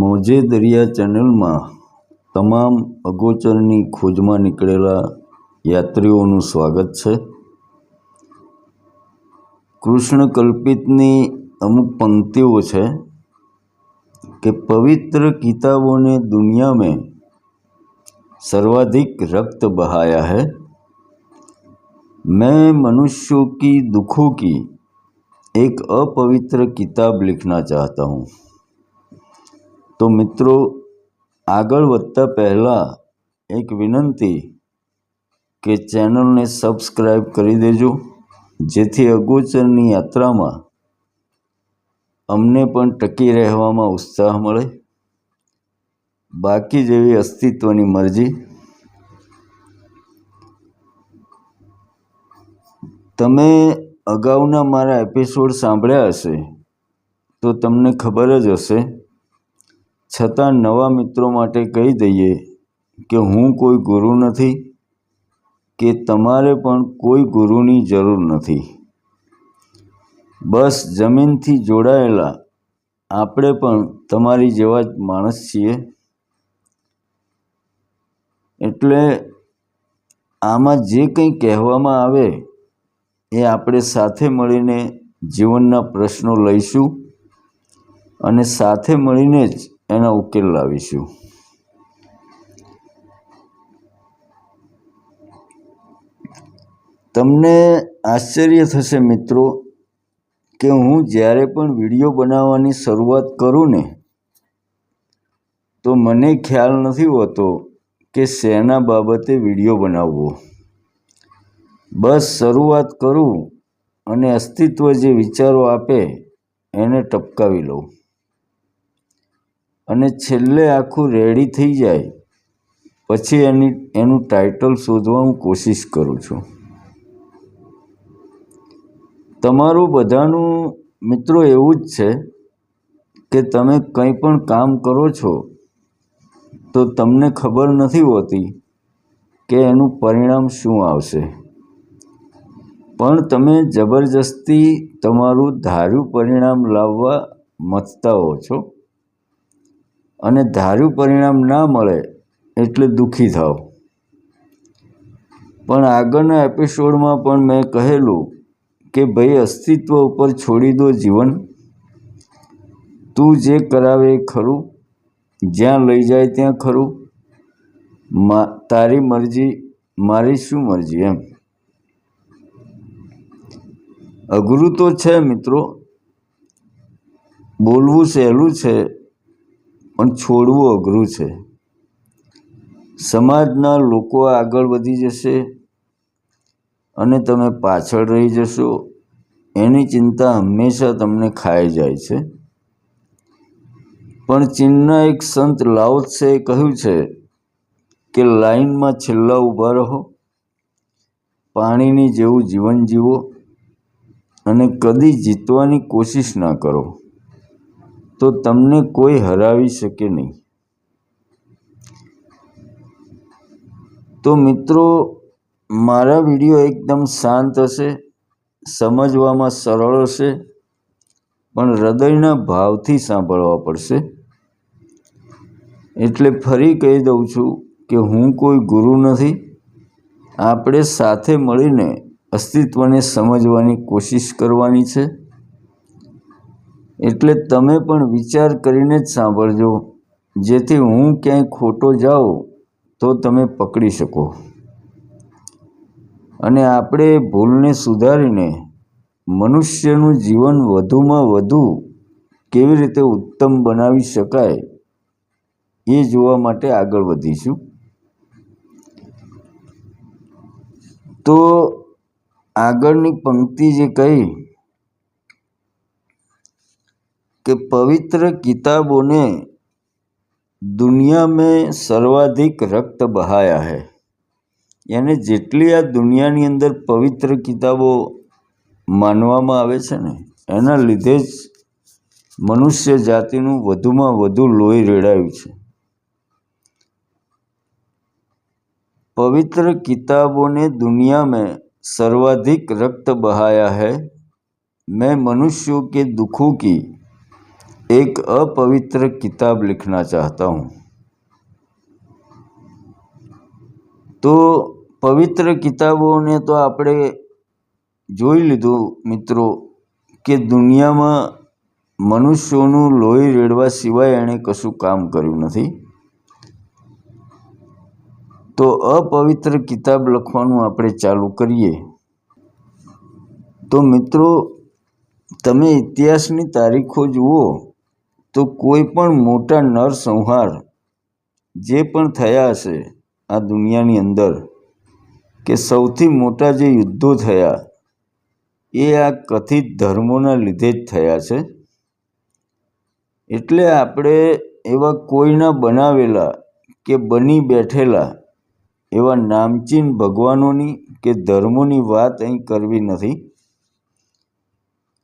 મોજે દરિયા ચેનલમાં તમામ અગોચરની ખોજમાં નીકળેલા યાત્રીઓનું સ્વાગત છે કૃષ્ણ કલ્પિતની અમુક પંક્તિઓ છે કે પવિત્ર કિતાબોને दुनिया में सर्वाधिक रक्त बहाया है मैं मनुष्यों की दुखों की एक अपवित्र किताब लिखना चाहता हूँ તો મિત્રો, આગળ વધતા પહેલાં એક વિનંતી કે ચેનલને સબસ્ક્રાઈબ કરી દેજો, જેથી અગોચરની યાત્રામાં અમને પણ ટકી રહેવામાં ઉત્સાહ મળે. બાકી જેવી અસ્તિત્વની મરજી. તમે અગાઉના મારા એપિસોડ સાંભળ્યા હશે, તો તમને ખબર જ હશે છતાં નવા મિત્રો માટે કહી દઈએ કે હું કોઈ ગુરુ નથી, કે તમારે પણ કોઈ ગુરુની જરૂર નથી. બસ જમીનથી જોડાયેલા આપણે પણ તમારી જેવા જ માણસ છીએ. એટલે આમાં જે કંઈ કહેવામાં આવે એ આપણે સાથે મળીને જીવનના પ્રશ્નો લઈશું અને સાથે મળીને જ એના ઉકેલ લાવીશું. તમને આશ્ચર્ય થશે મિત્રો કે હું જ્યારે પણ વીડિયો બનાવવાની શરૂઆત કરું ને, તો મને ખ્યાલ નથી હોતો કે શેના બાબતે વીડિયો બનાવવો. બસ શરૂઆત કરું અને અસ્તિત્વ જે વિચારો આપે એને ટપકાવી લઉં. અને છેલ્લે આખું રેડી થઈ જાય. પછી એની, એનું ટાઇટલ શોધવા હું કોશિશ કરું છું. તમારું બધાનું મિત્રો એવું જ છે કે તમે કંઈ પણ કામ કરો છો તો તમને ખબર નથી હોતી કે એનું પરિણામ શું આવશે. પણ તમે જબરજસ્તી તમારું ધાર્યું પરિણામ લાવવા મથતા હો છો. અને ધાર્યું પરિણામ ના મળે એટલે દુઃખી થાવ. પણ આગળના એપિસોડમાં પણ મેં કહેલું કે ભાઈ અસ્તિત્વ ઉપર છોડી દો જીવન. તું જે કરાવે એ ખરું. જ્યાં લઈ જાય ત્યાં ખરું. તારી મરજી, મારી શું મરજી એમ. અઘરું તો છે મિત્રો. બોલવું સહેલું છે. પણ છોડવું અઘરું છે. સમાજના લોકો આગળ વધી જશે અને તમે પાછળ રહી જશો. એની ચિંતા હંમેશા તમને ખાઈ જાય છે. પણ ચીનના એક સંત લાઓત્સે કહ્યું છે કે લાઈનમાં છેલ્લા ઊભા રહો, પાણીની જેવું જીવન જીવો અને કદી જીતવાની કોશિશ ના કરો. તો તમને કોઈ હરાવી શકે નહીં. તો મિત્રો, મારા વીડિયો એકદમ શાંત હશે, સમજવામાં સરળ હશે, પણ હૃદયના ભાવથી સાંભળવા પડશે. એટલે ફરી કહી દઉં છું કે હું કોઈ ગુરુ નથી. આપણે સાથે મળીને અસ્તિત્વને સમજવાની કોશિશ કરવાની છે. એટલે તમે પણ વિચાર કરીને જ સાંભળજો. જેથી હું ક્યાંય ખોટો જાઉં તો તમે પકડી શકો. અને આપણે ભૂલને સુધારીને મનુષ્યનું જીવન વધુમાં વધુ કેવી રીતે ઉત્તમ બનાવી શકાય એ જોવા માટે આગળ વધીશું. તો આગળની પંક્તિ જે કહી કે પવિત્ર કિતાબોને दुनिया में सर्वाधिक रक्त बहाया है યાને જેટલી આ દુનિયાની અંદર પવિત્ર કિતાબો માનવામાં આવે છે ને એના લીધે જ મનુષ્ય જાતિનું વધુમાં વધુ લોહી રેડાયું છે पवित्र किताबों ने दुनिया में सर्वाधिक रक्त बहाया है मैं मनुष्यों के दुखों की एक अपवित्र किताब लिखना चाहता हूँ તો પવિત્ર કિતાબોને તો આપણે જોઈ લીધું મિત્રો કે દુનિયામાં મનુષ્યોનું લોહી રેડવા સિવાય એણે કશું કામ કર્યું નથી તો અપવિત્ર કિતાબ લખવાનું આપણે ચાલુ કરીએ તો મિત્રો તમે ઇતિહાસની તારીખો જુઓ તો કોઈ પણ મોટા નરસંહાર જે પણ થયા હશે આ દુનિયાની અંદર, કે સૌથી મોટા જે યુદ્ધો થયા, એ આ કથિત ધર્મોના લીધે જ થયા છે. એટલે આપણે એવા કોઈના બનાવેલા કે બની બેઠેલા એવા નામચીન ભગવાનોની કે ધર્મોની વાત અહીં કરવી નથી.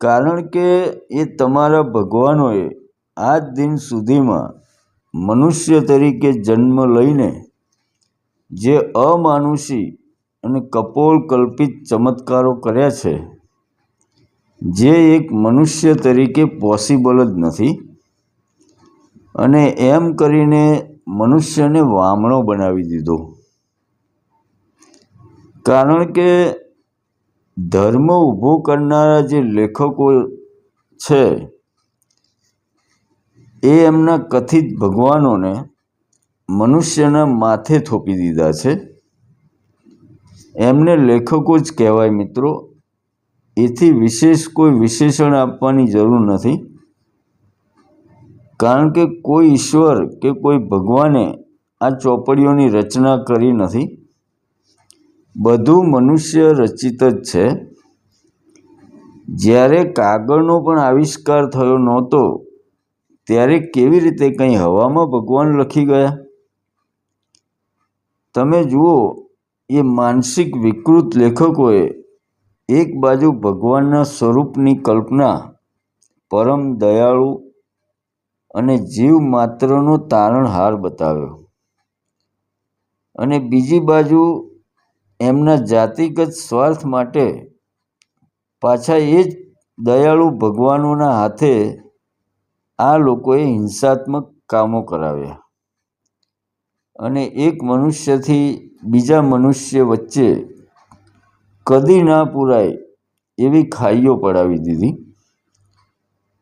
કારણ કે એ તમારા ભગવાનોએ આજ દિન સુધીમાં મનુષ્ય તરીકે જન્મ લઈને જે અમાનુષી અને કપોળ કલ્પિત ચમત્કારો કર્યા છે, જે એક મનુષ્ય તરીકે પોસિબલ જ નથી અને એમ કરીને મનુષ્યને વામણો બનાવી દીધો. કારણ કે ધર્મ ઊભો કરનારા જે લેખકો છે એ એમના કથિત ભગવાનોને મનુષ્યના માથે થોપી દીધા છે. એમને લેખકો જ કહેવાય મિત્રો, એથી વિશેષ કોઈ વિશેષણ આપવાની જરૂર નથી. કારણ કે કોઈ ઈશ્વર કે કોઈ ભગવાને આ ચોપડીઓની રચના કરી નથી. બધું મનુષ્ય રચિત જ છે. જ્યારે કાગળનો પણ આવિષ્કાર થયો નહોતો ત્યારે કેવી રીતે કંઈ હવામાં ભગવાન લખી ગયા? તમે જુઓ, એ માનસિક વિકૃત લેખકોએ એક બાજુ ભગવાનના સ્વરૂપની કલ્પના, પરમ દયાળુ અને જીવ માત્રનો તારણહાર બતાવ્યો. અને બીજી બાજુ એમના જાતિગત સ્વાર્થ માટે પાછા એ જ દયાળુ ભગવાનોના હાથે આ લોકોએ હિંસાત્મક કામો કરાવ્યા. અને એક મનુષ્યથી બીજા મનુષ્ય વચ્ચે કદી ના પૂરાય એવી ખાઈઓ પડાવી દીધી.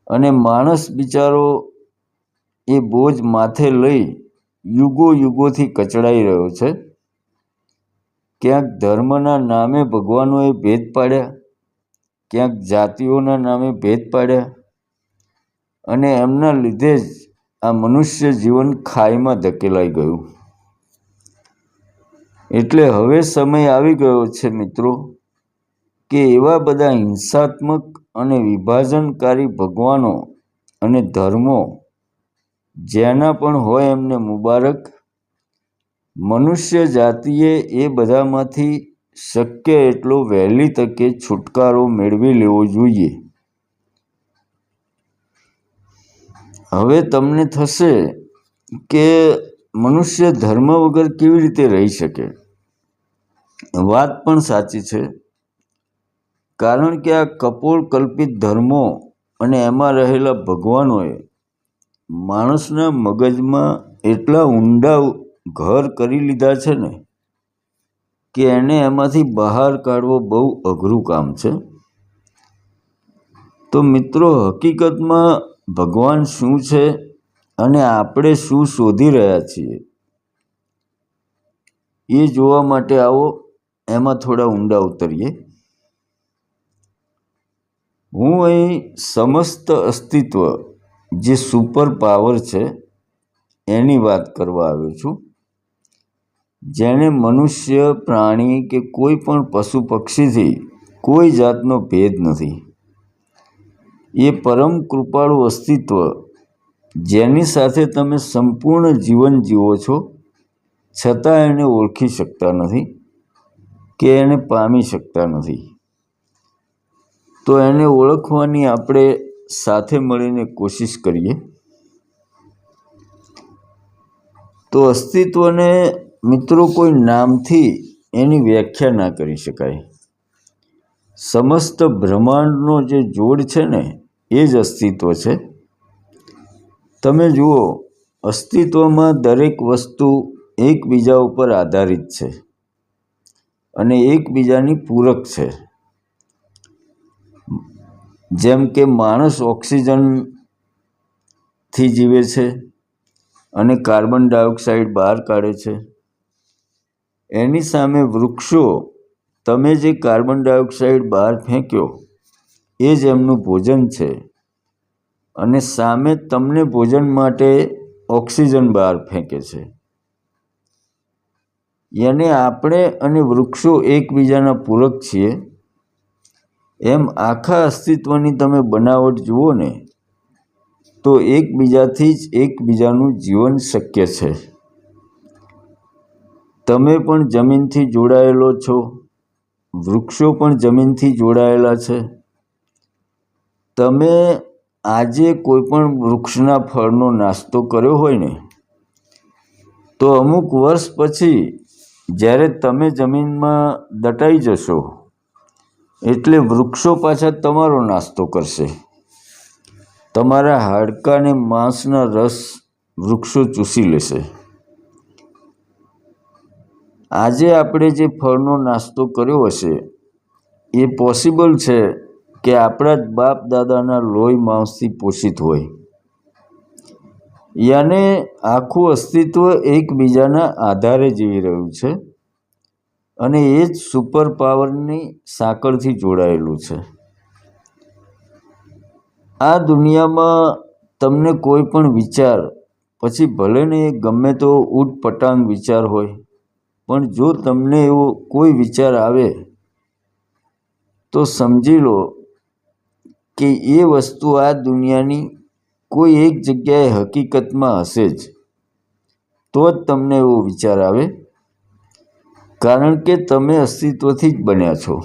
અને માણસ બિચારો એ બોજ માથે લઈ યુગો યુગોથી કચડાઈ રહ્યો છે. ક્યાંક ધર્મના નામે ભગવાનોએ ભેદ પાડ્યા, ક્યાંક જાતિઓના નામે ભેદ પાડ્યા અને એમના લીધે જ આ મનુષ્ય જીવન ખાઈમાં ધકેલાઈ ગયું. એટલે હવે સમય આવી ગયો છે મિત્રો, કે એવા બધા હિંસાત્મક અને વિભાજનકારી ભગવાનો અને ધર્મો જેના પણ હોય એમને મુબારક, મનુષ્ય જાતિએ એ બધામાંથી શક્ય એટલો વહેલી તકે છુટકારો મેળવી લેવો જોઈએ. હવે તમને થશે કે મનુષ્ય ધર્મ વગર કેવી રીતે રહી શકે? વાત પણ સાચી છે. કારણ કે આ કપોળ કલ્પિત ધર્મો અને એમાં રહેલા ભગવાનોએ માણસના મગજમાં એટલા ઊંડા ઘર કરી લીધા છે ને કે એને એમાંથી બહાર કાઢવો બહુ અઘરું કામ છે. તો મિત્રો, હકીકતમાં ભગવાન શું છે અને આપણે શું શોધી રહ્યા છીએ? એ જોવા માટે આવો, એમાં થોડા ઊંડા ઉતરીએ. હું અહીં સમસ્ત અસ્તિત્વ જે સુપર પાવર છે એની વાત કરવા આવ્યો છું. જેણે મનુષ્ય, પ્રાણી કે કોઈ પણ પશુ પક્ષીથી કોઈ જાતનો ભેદ નથી. એ પરમ કૃપાળુ અસ્તિત્વ, જેની સાથે તમે સંપૂર્ણ જીવન જીવો છો, છતાં એને ઓળખી શકતા નથી કે એને પામી શકતા નથી. તો એને ઓળખવાની આપણે સાથે મળીને કોશિશ કરીએ. તો અસ્તિત્વને મિત્રો કોઈ નામથી એની વ્યાખ્યા ના કરી શકાય. સમસ્ત બ્રહ્માંડનો જે જોડ છે ને એ જ અસ્તિત્વ છે. તમે જુઓ, અસ્તિત્વમાં દરેક વસ્તુ એકબીજા ઉપર આધારિત છે અને એકબીજાની પૂરક છે. જેમ કે માણસ ઓક્સિજનથી જીવે છે અને કાર્બન ડાયોક્સાઇડ બહાર કાઢે છે. એની સામે વૃક્ષો, તમે જે કાર્બન ડાયોક્સાઇડ બહાર ફેંક્યો એ જ એમનું ભોજન છે. અને સામે તમને ભોજન માટે ઓક્સિજન બહાર ફેંકે છે. યાને આપણે અને વૃક્ષો એકબીજાના પૂરક છીએ. એમ આખા અસ્તિત્વની તમે બનાવટ જુઓ ને, તો એકબીજાથી જ એકબીજાનું જીવન શક્ય છે. તમે પણ જમીનથી જોડાયેલો છો. વૃક્ષો પણ જમીનથી જોડાયેલા છે. તમે આજે કોઈ પણ વૃક્ષના ફળનો નાસ્તો કર્યો હોય ને, તો અમુક વર્ષ પછી જ્યારે તમે જમીનમાં દટાઈ જશો, એટલે વૃક્ષો પાછા તમારો નાસ્તો કરશે. તમારા હાડકાને માંસના રસ વૃક્ષો ચૂસી લેશે. આજે આપણે જે ફળનો નાસ્તો કર્યો હશે, એ પોસિબલ છે કે આપણા જ બાપ દાદાના લોહી માંસથી પોષિત હોય. યાને આખું અસ્તિત્વ એકબીજાના આધારે જીવી રહ્યું છે અને એ જ સુપર પાવરની સાંકળથી જોડાયેલું છે. આ દુનિયામાં તમને કોઈ પણ વિચાર, પછી ભલે ને ગમે તો ઊટપટાંગ વિચાર હોય, પણ જો તમને એવો કોઈ વિચાર આવે, તો સમજી લો કે એ વસ્તુ આ દુનિયાની કોઈ એક જગ્યાએ હકીકતમાં હશે જ. તો જ તમને એવો વિચાર આવે. કારણ કે તમે અસ્તિત્વથી જ બન્યા છો.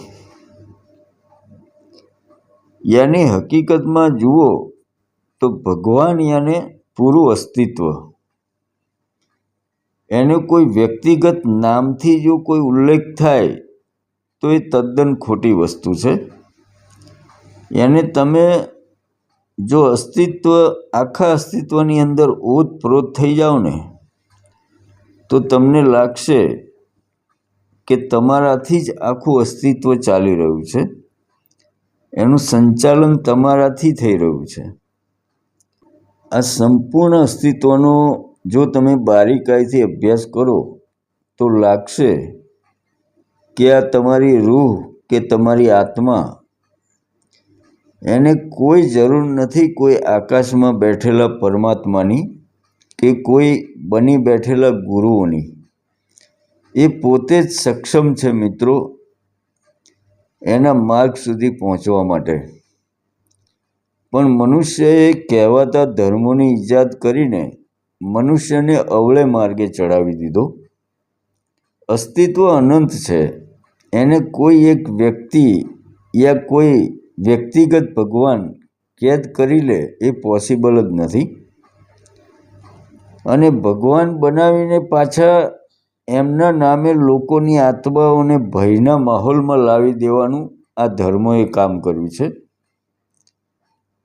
યાની હકીકતમાં જુઓ તો ભગવાન યાને પૂરું અસ્તિત્વ. એનો કોઈ વ્યક્તિગત નામથી જો કોઈ ઉલ્લેખ થાય તો એ તદ્દન ખોટી વસ્તુ છે. એને તમે જો અસ્તિત્વ, આખા અસ્તિત્વની અંદર ઓતપ્રોત થઈ જાઓ ને, તો તમને લાગશે કે તમારાથી જ આખું અસ્તિત્વ ચાલી રહ્યું છે. એનું સંચાલન તમારાથી થઈ રહ્યું છે. આ સંપૂર્ણ અસ્તિત્વનો જો તમે બારીકાઈથી અભ્યાસ કરો, તો લાગશે કે આ તમારી રૂહ કે તમારી આત્મા એને કોઈ જરૂર નથી કોઈ આકાશમાં બેઠેલા પરમાત્માની કે કોઈ બની બેઠેલા ગુરુઓની. એ પોતે જ સક્ષમ છે મિત્રો એના માર્ગ સુધી પહોંચવા માટે. પણ મનુષ્યએ કહેવાતા ધર્મોની ઈજાદ કરીને મનુષ્યને અવળે માર્ગે ચડાવી દીધો. અસ્તિત્વ અનંત છે. એને કોઈ એક વ્યક્તિ યા કોઈ વ્યક્તિગત ભગવાન કેદ કરી લે એ પોસિબલ જ નથી. અને ભગવાન બનાવીને પાછા એમના નામે લોકોની આત્માઓને ભયના માહોલમાં લાવી દેવાનું આ ધર્મોએ કામ કર્યું છે.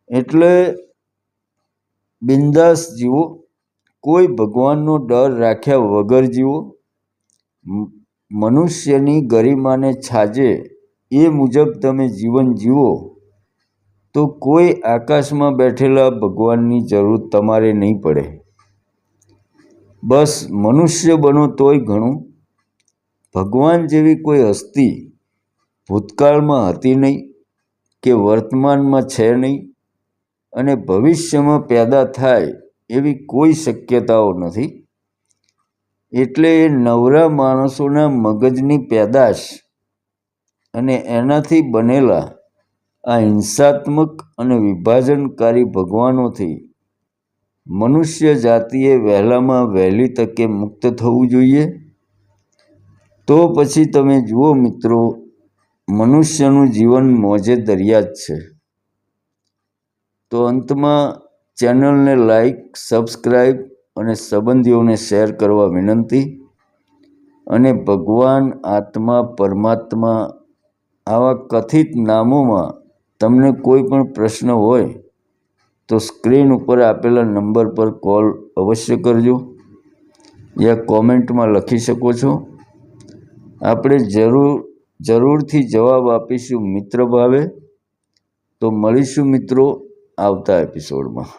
એટલે બિંદાસ જીવો, કોઈ ભગવાનનો ડર રાખ્યા વગર જીવો મનુષ્યની ગરિમાને છાજે એ મુજબ તમે જીવન જીવો, તો કોઈ આકાશમાં બેઠેલા ભગવાનની જરૂર તમારે નહીં પડે. બસ મનુષ્ય બનો તોય ઘણું. ભગવાન જેવી કોઈ હસ્તી ભૂતકાળમાં હતી નહીં, કે વર્તમાનમાં છે નહીં, અને ભવિષ્યમાં પેદા થાય એવી કોઈ શક્યતાઓ નથી. એટલે એ નવરા માણસોના મગજની પેદાશ અને એનાથી બનેલા આ હિંસાત્મક અને વિભાજનકારી ભગવાનોથી મનુષ્ય જાતિએ વહેલામાં વહેલી તકે મુક્ત થવું જોઈએ. તો પછી તમે જુઓ મિત્રો, મનુષ્યનું જીવન મોજે દરિયા જ છે. તો અંતમાં ચેનલને લાઈક, સબસ્ક્રાઈબ અને સંબંધીઓને શેર કરવા વિનંતી. અને ભગવાન આત્મા પરમાત્મા આવા કથિત નામોમાં તમને કોઈ પણ પ્રશ્ન હોય, તો સ્ક્રીન ઉપર આપેલા નંબર પર કોલ અવશ્ય કરજો. યા કોમેન્ટમાં લખી શકો છો. આપણે જરૂર, જરૂરથી જવાબ આપીશું મિત્ર ભાવે. તો મળીશું મિત્રો આવતા એપિસોડમાં